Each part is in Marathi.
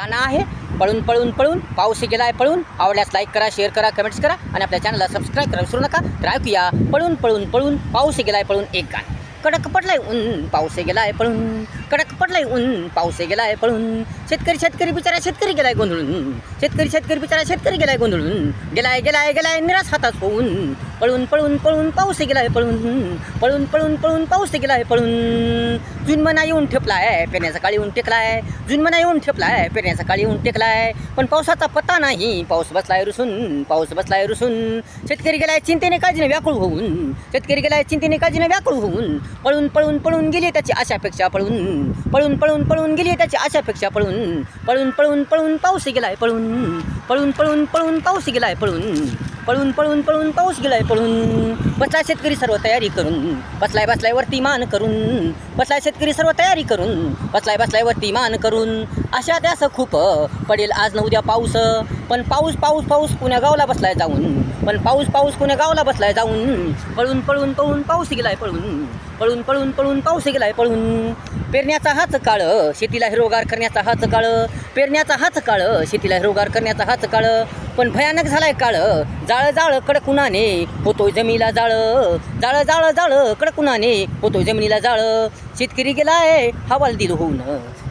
गाणं आहे. पळून पळून पळून पाऊस गेलाय पळून. आवडल्यास लाईक करा शेअर करा कमेंट्स करा आणि आपल्या चॅनलला सबस्क्राईब करा विसरू नका. तर ऐकूया. पळून पळून पळून पाऊस गेलाय पळून एक गाणं. कडक पडलाय ऊन पाऊस गेलाय पळून. कडक पडलाय. ऊन पाऊस गेलाय पळून. शेतकरी शेतकरी बिचारा शेतकरी गेलाय गोंधळून. शेतकरी शेतकरी बिचारा शेतकरी गेलाय गोंधळून. गेलाय गेलाय गेलाय निराश हातात होऊन. पळून पळून पळून पाऊस गेलाय पळून. पळून पळून पळून पाऊस गेलाय पळून. जुनमना येऊन ठेपलाय पेण्याचा काळी येऊन टेकलाय. जुनमना येऊन ठेपलाय पेण्याचा काळी येऊन टेकलाय. पण पावसाचा पत्ता नाही. पाऊस बसलाय रुसून पाऊस बसलाय रुसून. शेतकरी गेलाय चिंतेने काळजीने व्याकुळ होऊन. शेतकरी गेलाय चिंतेने काळजीने व्याकुळ होऊन. पळून पळून पळून गेली त्याची आशापेक्षा पळून. पळून पळून पळून गेली त्याची आशापेक्षा पळून. पळून पळून पळून पाऊस गेलाय पळून. पळून पळून पळून पाऊस गेलाय पळून. पळून पळून पळून पाऊस गेलाय पळून. बसला शेतकरी सर्व तयारी करून. बसलाय बसलाय वरती मान करून. बसलाय शेतकरी सर्व तयारी करून. बसलाय बसलाय वरती मान करून. अशा त्यास खूप पडेल. आज न उद्या पाऊस. पण पाऊस पाऊस पाऊस पुण्या गावला बसलाय जाऊन. पण पाऊस पाऊस पुण्या गावला बसलाय जाऊन. पळून पळून पळून पाऊस गेलाय पळून. पळून पळून पळून पाऊस गेलाय पळून. पेरण्याचा हाच काळ शेतीला हिरोगार करण्याचा हाच काळ पेरण्याचा हाच काळ शेतीला हिरोगार करण्याचा हाच काळ. पण भयानक झालाय काळ जाळ जाळ कडकुणाने होतोय जमिनीला जाळ. जाळ जाळ जाळ कडकुणाने होतोय जमिनीला जाळ. शेतकरी गेलाय हवाल दिल होऊन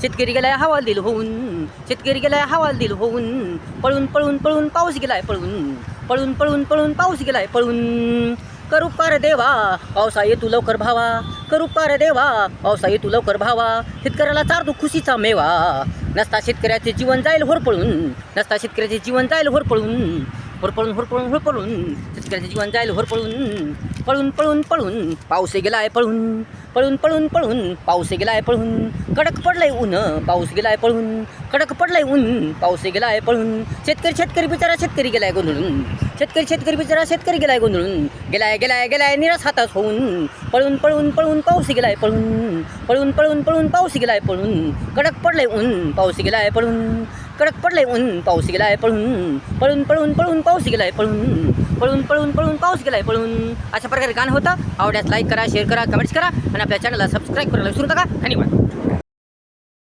शेतकरी गेलाय हवाल दिल होऊन शेतकरी गेलाय हवाल दिल होऊन. पळून पळून पळून पाऊस गेलाय पळून पळून पळून पळून पाऊस गेलाय पळून. करू पार देवा पावसा येतू लवकर भावा. करू पार देवा पावसा येतू लवकर भावा. शेतकऱ्याला चारतो खुशीचा मेवा. नसता शेतकऱ्याचे जीवन जाईल होरपळून. नसता शेतकऱ्याचे जीवन जाईल होरपळून. होरपळून होरपळून होरपळून. शेतकऱ्याचे जीवन जाईल होरपळून. पळून पळून पळून. पाऊस गेलाय पळून. पळून पळून पळून. पाऊस गेलाय पळून. कडक पडलंय ऊन. पाऊस गेलाय पळून. कडक पडलंय ऊन. पाऊस गेलाय पळून. शेतकरी शेतकरी बिचारा शेतकरी गेलाय गोंधळून. शेतकरी शेतकरी बिचारा शेतकरी गेलाय गोंधळून. गेलाय गेलाय गेलाय निराश हातात होऊन. पळून पळून पळून पाऊस गेलाय पळून. पळून पळून पळून पाऊस गेलाय पळून. कडक पडलंय ऊन पाऊस गेलाय पळून. कडक पडलंय ऊन पाऊस गेलाय पळून. पळून पळून पळून पाऊस गेलाय पळून. पळून पळून पळून पाऊस गेलाय पळून. अशा प्रकारे गाणं होतं. आवड्यात लाईक करा शेअर करा कमेंट्स करा. आणि आपल्या चॅनलला सबस्क्राईब करायला विसरू नका. धन्यवाद.